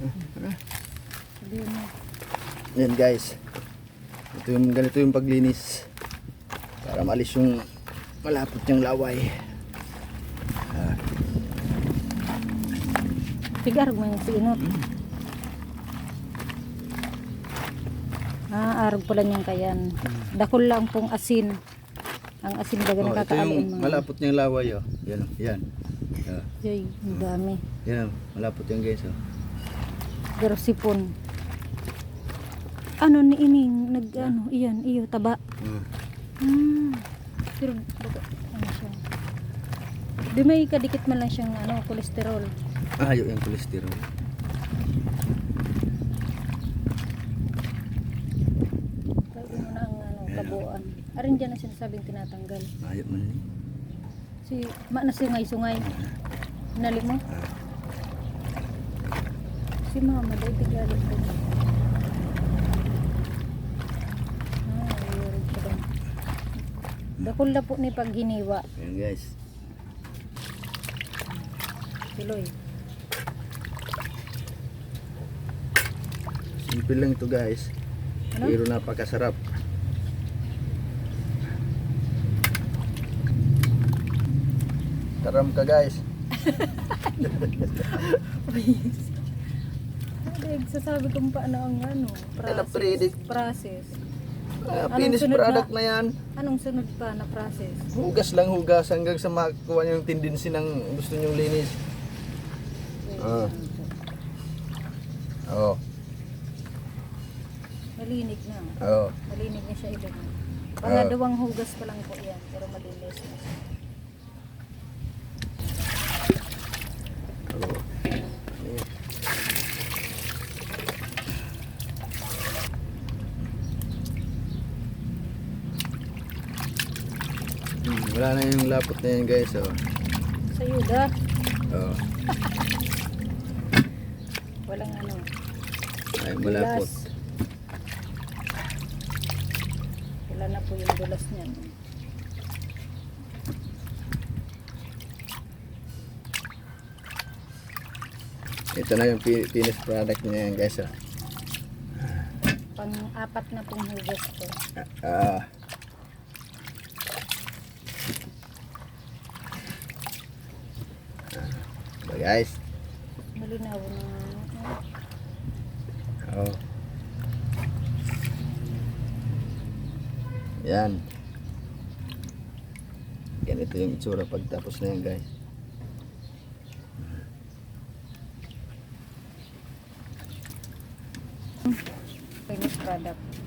Mo. Yan guys. Ito yung ganito yung paglinis. Para maalis yung malapot yung laway. Tigar mo yung sinot. Ah, arog pala niyang kayan. Dakol lang pong asin. Ang asin baga Oh, yung mga. malapot niyang laway oh. Yan. Yan. Ah, Yoy, dami. yan. Malapot yung guys oh. Pero sipon. Ano ni ining nag ano, iyan, iyo taba. Ah. Hmm. Pero baga, ano siya. Di may kadikit man lang siyang ano, kolesterol. Ayaw yung kolesterol. Tayo mo na ang ano, kabuuan. Arin dyan na sinasabing tinatanggal. Ayaw man. Si, ma na sungay-sungay. Hinali mo? Si mama. Ah, ayun pa lang. Dakol na po ni pag giniwa. Yan guys. Tuloy. Simple lang ito guys. Ano? Pero napakasarap. Taram ka guys. Ay, sasabi kong paano ang ano, process. predict? Process. Anong finished product na? na yan. Anong sunod pa na process? Hugas lang hugas hanggang sa makuha niyo yung tendency ng gusto niyong linis. Ah. Oo. Malinig na. Oo. Malinig na siya ilong. Ah. Pangadawang hugas pa lang po yan, pero malinis na. Oo. Hmm, wala na yung lapot na yan guys. Oh. Sa yuda, Oo. walang ano. Ay, malapot. Dulas. Wala na po yung dulas niyan. Ito na yung fi- finished product niya yan guys. Oh. Pang-apat na pong hugas. Ah. Ah, guys. Malinaw na. Oh. Yan. Ganito yung itsura pagtapos na yan guys. Finished product.